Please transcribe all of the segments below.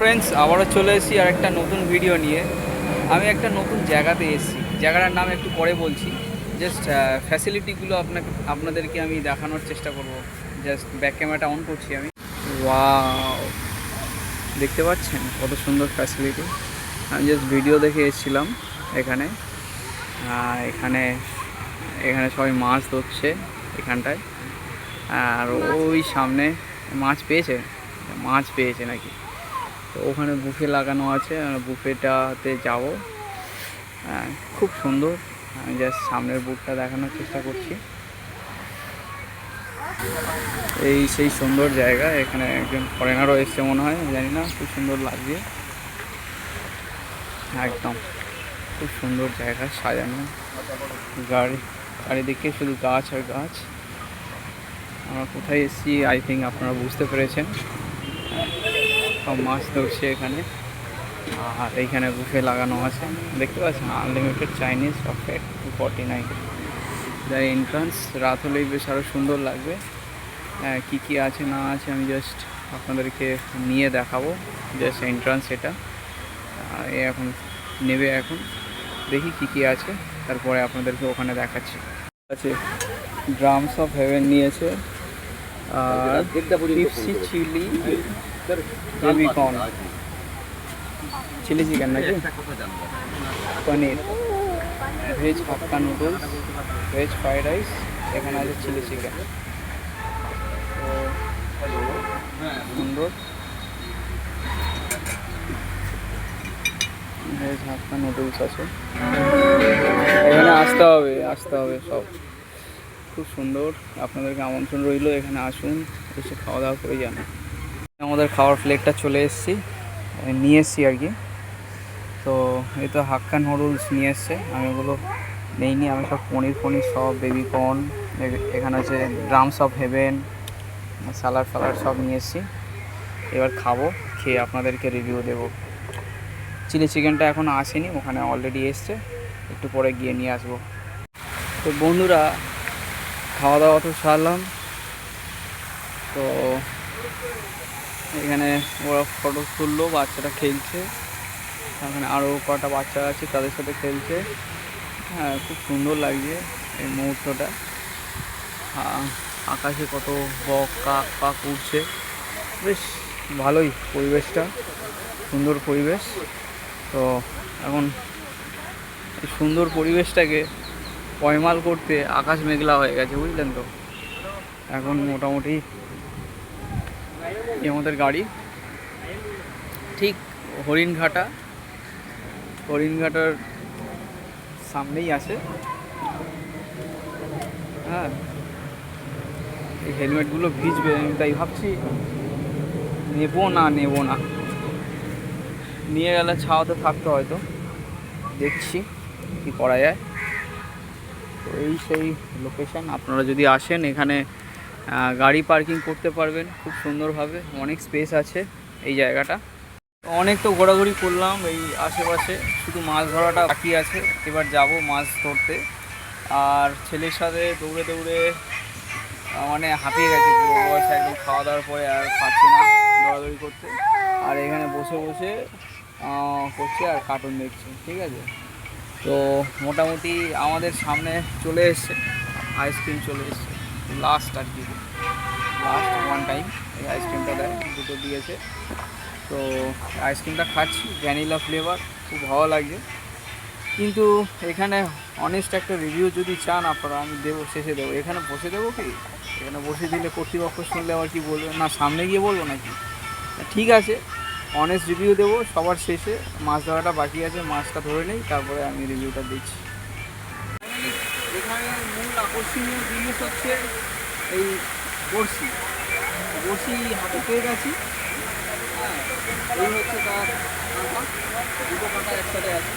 Friends আবারও চলে এসেছি আর একটা নতুন ভিডিও নিয়ে। আমি একটা নতুন জায়গাতে এসেছি। জায়গাটার নাম একটু পরে বলছি। জাস্ট ফ্যাসিলিটিগুলো আপনাকে, আপনাদেরকে আমি দেখানোর চেষ্টা করব। জাস্ট ব্যাক ক্যামেরাটা অন করছি আমি। ওয়াও দেখতে পাচ্ছেন কত সুন্দর ফ্যাসিলিটি আমি জাস্ট ভিডিও দেখে এসেছিলাম এখানে। এখানে এখানে সবাই মাছ ধরছে এখানটায়। আর ওই সামনে মাছ পেয়েছে? মাছ পেয়েছে নাকি? তো ওখানে বুফে লাগানো আছে বুফেটাতে যাব। খুব সুন্দর। আমি জাস্ট সামনের বুকটা দেখানোর চেষ্টা করছি। এই সেই সুন্দর জায়গা, এখানে একজন ফরেনারও এসছে মনে হয়, জানি না, খুব সুন্দর লাগছে। একদম, খুব সুন্দর জায়গা, সাজানো। গাড়ি চারিদিকে শুধু গাছ আর গাছ। আমরা কোথায় এসেছি আই থিঙ্ক আপনারা বুঝতে পেরেছেন। সব মাছ ধরছে এখানে। আর এইখানে বুফে লাগানো আছে। দেখতে পাচ্ছেন unlimited Chinese soft two forty nine যার এন্ট্রান্স রাত হলেই বেশ আরও সুন্দর লাগবে। কী কী আছে না আছে আমি জাস্ট আপনাদেরকে নিয়ে দেখাবো। জাস্ট এন্ট্রান্স এটা। এ এখন নেবে এখন। দেখি কী কী আছে তারপরে আপনাদেরকে ওখানে দেখাচ্ছি। আছে ড্রামস অফ হেভেন নিয়েছে। আর চিলি কর্ন চিলি চিকেন নাকি? Paneer veg hakka noodles veg fried rice এখানে আছে চিলি চিকেন তো সুন্দর। ভেজ হাক্কা নুডলস আছে। এখানে আসতে হবে আসতে হবে সব। খুব সুন্দর। আপনাদেরকে আমন্ত্রণ রইল এখানে আসুন এসে খাওয়া দাওয়া করে যান আমাদের খাওয়ার প্লেটটা চলে এসেছি। নিয়ে এসেছি আর কি। তো এই তো হাক্কা নুডলস নিয়ে এসছে। আমি ওগুলো নেইনি। আমি সব পনির ফনির সব বেবি কর্ন এখানে আছে ড্রামস অফ হেভেন সালাড ফালাড সব নিয়ে এসেছি। এবার খাব, খেয়ে আপনাদেরকে রিভিউ দেবো। চিলি চিকেনটা এখন আসেনি, ওখানে অলরেডি এসছে। একটু পরে গিয়ে নিয়ে আসব। তো বন্ধুরা খাওয়া দাওয়া তো সারলাম। তো এখানে ওরা ফটো তুললো, বাচ্চাটা খেলছে। এখানে আরও কটা বাচ্চা আছে, তাদের সাথে খেলছে। হ্যাঁ খুব সুন্দর লাগছে এই মুহূর্তটা। আকাশে কত বক, কাক, পাক উঠছে বেশ ভালোই পরিবেশটা, সুন্দর পরিবেশ। তো এখন এই সুন্দর পরিবেশটাকে পয়মাল করতে আকাশ মেঘলা হয়ে গেছে, বুঝলেন তো? এখন মোটামুটি এই আমাদের গাড়ি। ঠিক হরিণঘাটা। হরিণঘাটার সামনেই আছে। হ্যাঁ। এই হেলমেটগুলো ভিজবে, আমি তাই ভাবছি নেব না নেব না। নিয়ে গেলে ছাওয়াতে থাকতো হয়তো। দেখছি কি করা যায়। তো এই সেই লোকেশন আপনারা যদি আসেন এখানে গাড়ি পার্কিং করতে পারবেন, খুব সুন্দরভাবে, অনেক স্পেস আছে এই জায়গাটা। অনেক তো ঘোরাঘুরি করলাম এই আশেপাশে, শুধু মাছ ধরাটা বাকি আছে, এবার যাব মাছ ধরতে। আর ছেলের সাথে দৌড়ে দৌড়ে মানে হাঁপিয়ে গেছে পুরো, বয়স একদম খাওয়া দাওয়ার পরে আর পাচ্ছি না দৌড়াদৌড়ি করতে। আর এখানে বসে বসে করছে আর কার্টুন দেখছে, ঠিক আছে? তো মোটামুটি আমাদের সামনে চলে এসছে আইসক্রিম চলে এসছে। লাস্ট আর কি। লাস্ট ওয়ান টাইম এই আইসক্রিমটা দেয়, দুটো দিয়েছে। তো আইসক্রিমটা খাচ্ছি ভ্যানিলা ফ্লেভার খুব ভালো লাগছে। কিন্তু এখানে অনেস্ট একটা রিভিউ যদি চান আপনারা, আমি দেবো, শেষে দেবো। এখানে বসে দেবো কি? এখানে বসে দিলে কর্তৃপক্ষ শুনলে আবার কি বলবে? না, সামনে গিয়ে বলব নাকি? ঠিক আছে অনেস্ট রিভিউ দেবো, সবার শেষে। মাছ ধরাটা বাকি আছে, মাছটা ধরে নেই, তারপরে আমি রিভিউটা দিচ্ছি। এখানে মূল আকর্ষণীয় জিনিস হচ্ছে এই বড়শি। বড়শি হাতে পেয়ে গেছি। হ্যাঁ এই হচ্ছে তার দুটো কাঁটা একসাথে আছে।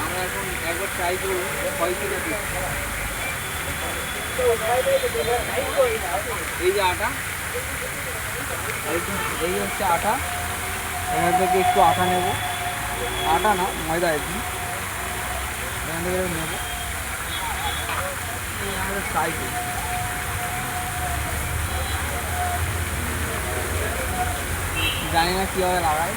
আমরা এখন একবার ট্রাই করব, হয় কি না এই যে আটা, এই- হচ্ছে আটা। এখান থেকে একটু আটা নেব। আটা না, ময়দা কি। এখান থেকে নেব। এই আমরা জানি না কীভাবে লাগায়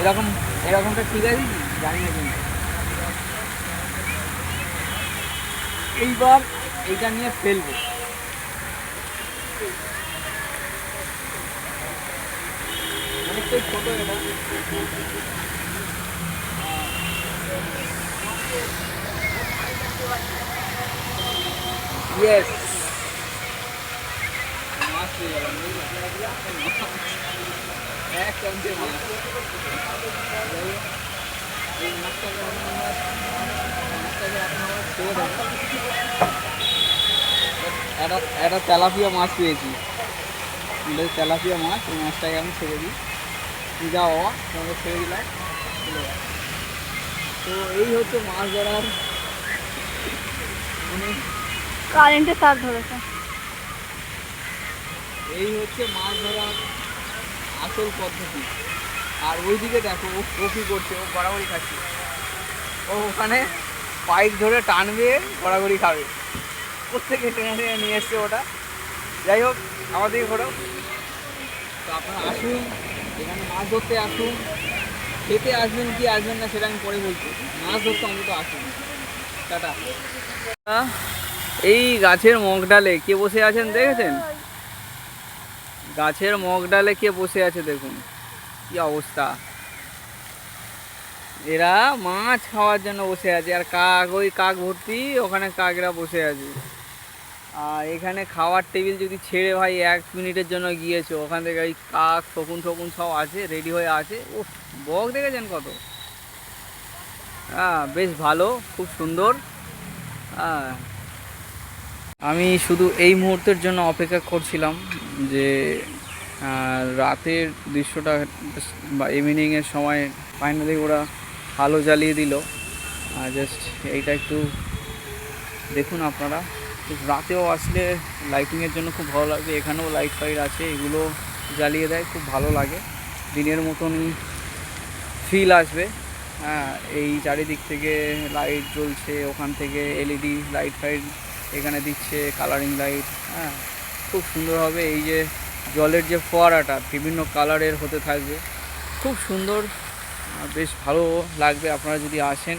এরকম এরকমটা ঠিক আছে, জানি না কিন্তু। এইবার এইটা নিয়ে ফেলব অনেকটাই ছোট এটা ইয়েস মাছ পেয়ে গেলাম এক চামচে মাছ যাই হোক, এই মাছটাকে এখন আমরা মাছটাকে ছেড়ে দেবো একটা তেলাপিয়া মাছ পেয়েছি। এটা তেলাপিয়া মাছ মাছটাকে আমি ছেড়ে দিই। তুই যাও তোমাকে ছেড়ে দিলাম চলে। তো এই হচ্ছে মাছ ধরার মানে কারেন্টের তার ধরেছে। এই হচ্ছে মাছ ধরার আসল পদ্ধতি। আর ওইদিকে দেখো ও কী করছে ও গড়াগড়ি খাচ্ছে। ও ওখানে পাইপ ধরে টানবে গড়াগড়ি খাবে। প্রত্যেকে টেনে টেনে নিয়ে এসছে ওটা। যাই হোক আমাদের ঘোরো তো আপনারা আসুন। এখানে মাছ ধরতে আসুন, খেতে আসবেন কি আসবেন না সেটা আমি পরে বলছি। মাছ ধরতে অন্তত আসুন। টাটা। এই গাছের মগ ডালে কে বসে আছেন দেখেছেন? গাছের মগ ডালে কে বসে আছে দেখুন, কি অবস্থা। এরা মাছ খাওয়ার জন্য বসে আছে, আর কাক, ওই কাক ভর্তি, ওখানে কাকরা বসে আছে। আর এখানে খাওয়ার টেবিল যদি ছেড়ে ভাই এক মিনিটের জন্য গিয়েছো, ওখান থেকে ওই কাক, শকুন শকুন সব আছে রেডি হয়ে আছে। ও বক দেখেছেন কত? হ্যাঁ বেশ ভালো, খুব সুন্দর। হ্যাঁ। আমি শুধু এই মুহূর্তের জন্য অপেক্ষা করছিলাম যে রাতের দৃশ্যটা বা ইভিনিংয়ের সময় ফাইনালি ওরা আলো জ্বালিয়ে দিল। জাস্ট এইটা একটু দেখুন আপনারা। রাতেও আসলে লাইটিংয়ের জন্য খুব ভালো লাগবে। এখানেও লাইট ফাইট আছে, এগুলো জ্বালিয়ে দেয়, খুব ভালো লাগে। দিনের মতনই ফিল আসবে। হ্যাঁ এই চারিদিক থেকে লাইট জ্বলছে, ওখান থেকে এলইডি লাইট ফাইট এখানে দিচ্ছে কালারিং লাইট হ্যাঁ। খুব সুন্দর হবে এই যে জলের যে ফোয়ারাটা, বিভিন্ন কালারের হতে থাকবে। খুব সুন্দর বেশ ভালো লাগবে। আপনারা যদি আসেন,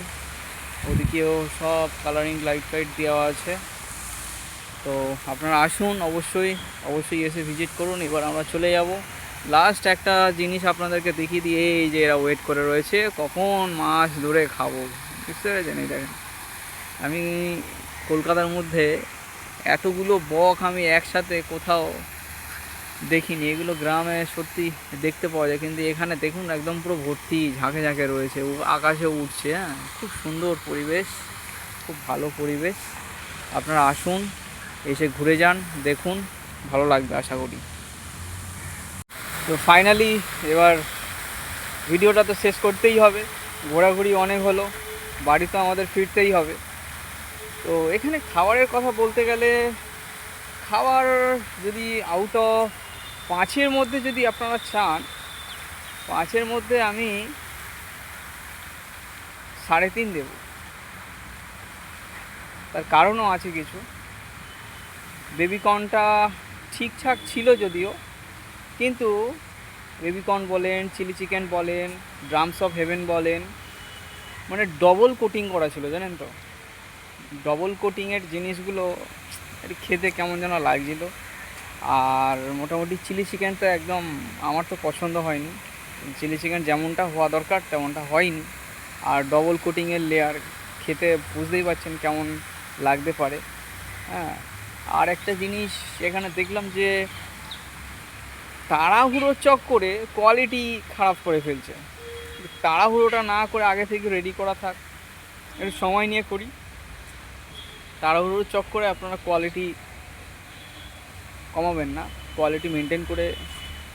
ওদিকেও সব কালারিং লাইট ফাইট দেওয়া আছে। তো আপনারা আসুন, অবশ্যই অবশ্যই এসে ভিজিট করুন। এবার আমরা চলে যাব। লাস্ট একটা জিনিস আপনাদেরকে দেখিয়ে দিয়ে এই যে এরা ওয়েট করে রয়েছে, কখন মাছ ধরে খাব? বুঝতে পেরেছেন? এই দেখেন। আমি কলকাতার মধ্যে এতগুলো বক আমি একসাথে কোথাও দেখিনি। এগুলো গ্রামে সত্যি দেখতে পাওয়া যায়, কিন্তু এখানে দেখুন একদম পুরো ভর্তি, ঝাঁকে ঝাঁকে রয়েছে। আকাশে উঠছে হ্যাঁ? খুব সুন্দর পরিবেশ, খুব ভালো পরিবেশ। আপনারা আসুন এসে ঘুরে যান, দেখুন, ভালো লাগবে আশা করি। তো ফাইনালি এবার ভিডিওটা তো শেষ করতেই হবে, ঘোরাঘুরি অনেক হলো, বাড়ি তো আমাদের ফিরতেই হবে। তো এখানে খাবারের কথা বলতে গেলে, খাবার যদি আউট অফ পাঁচের মধ্যে যদি আপনারা চান, পাঁচের মধ্যে আমি সাড়ে তিন দেব। তার কারণও আছে কিছু। বেবিকর্নটা ঠিকঠাক ছিল যদিও, কিন্তু বেবিকর্ন বলেন, চিলি চিকেন বলেন, ড্রামস অফ হেভেন বলেন মানে ডবল কোটিং করা ছিল, জানেন তো? ডবল কোটিংয়ের জিনিসগুলো খেতে কেমন যেন লাগছিল। আর মোটামুটি চিলি চিকেন তো একদম আমার তো পছন্দ হয়নি। চিলি চিকেন যেমনটা হওয়া দরকার, তেমনটা হয়নি। আর ডবল কোটিংয়ের লেয়ার খেতে বুঝতেই পারছেন কেমন লাগতে পারে। হ্যাঁ আর একটা জিনিস এখানে দেখলাম যে তাড়াহুড়োর চক্করে কোয়ালিটি খারাপ করে ফেলছে। তাড়াহুড়োটা না করে আগে থেকে রেডি করা থাক। একটু সময় নিয়ে করি। তাড়াহুড়োর চক্করে আপনারা কোয়ালিটি কমাবেন না। কোয়ালিটি মেনটেন করে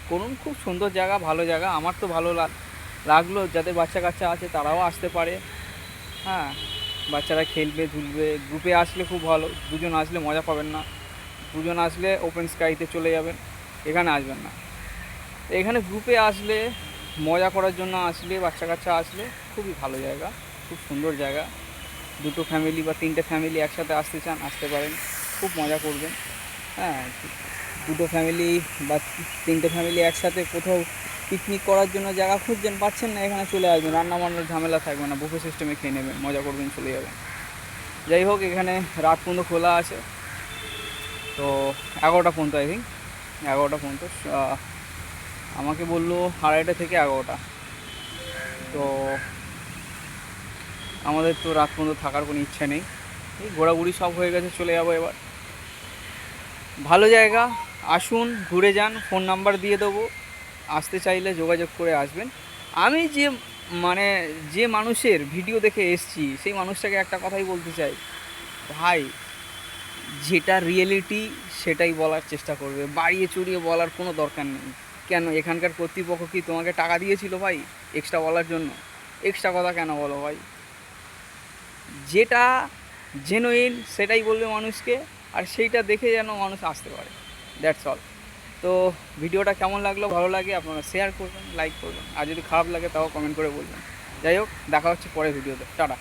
করুন। খুব সুন্দর জায়গা, ভালো জায়গা। আমার তো ভালো লাগ- লাগল। যাদের বাচ্চা কাচ্চা আছে তারাও আসতে পারে। হ্যাঁ। বাচ্চারা খেলবে, ধুলবে। গ্রুপে আসলে খুব ভালো। দুজন আসলে মজা পাবেন না। দুজন আসলে ওপেন স্কাইতে চলে যাবেন। এখানে আসবেন না। এখানে গ্রুপে আসলে মজা করার জন্য আসলে, বাচ্চা কাচ্চা আসলে খুবই ভালো জায়গা। খুব সুন্দর জায়গা। দুটো ফ্যামিলি বা তিনটে ফ্যামিলি একসাথে আসতে চান, আসতে পারেন। খুব মজা করবেন। হ্যাঁ দুটো ফ্যামিলি বা তিনটে ফ্যামিলি একসাথে কোথাও পিকনিক করার জন্য জায়গা খুঁজছেন পাচ্ছেন না, এখানে চলে আসবেন। রান্না বান্নার ঝামেলা থাকবে না বুফে সিস্টেমে খেয়ে নেবেন মজা করবেন, চলে যাবেন। যাই হোক, এখানে রাত পর্যন্ত খোলা আছে। তো এগারোটা পর্যন্ত আই থিঙ্ক এগারোটা পর্যন্ত আমাকে বলল আড়াইটা থেকে এগারোটা। তো আমাদের তো রাত পর্যন্ত থাকার কোনো ইচ্ছা নেই। এই ঘোরাঘুরি সব হয়ে গেছে, চলে যাব এবার। ভালো জায়গা, আসুন, ঘুরে যান ফোন নাম্বার দিয়ে দেবো। আসতে চাইলে যোগাযোগ করে আসবেন। আমি যে মানে যে মানুষের ভিডিও দেখে এসছি, সেই মানুষটাকে একটা কথাই বলতে চাই। ভাই, যেটা রিয়েলিটি সেটাই বলার চেষ্টা করবে। বাড়িয়ে চড়িয়ে বলার কোনো দরকার নেই। কেন, এখানকার কর্তৃপক্ষ কি তোমাকে টাকা দিয়েছিল ভাই এক্সট্রা বলার জন্য? এক্সট্রা কথা কেন বলো ভাই? যেটা জেনুইন সেটাই বলবে মানুষকে, আর সেইটা দেখে যেন মানুষ আসতে পারে। দ্যাটস অল তো ভিডিওটা কেমন লাগল? ভালো লাগে, আপনারা শেয়ার করবেন লাইক করবেন। আর যদি খারাপ লাগে, তাও কমেন্ট করে বলবেন। যাই হোক, দেখা হচ্ছে পরের ভিডিওতে টাটা।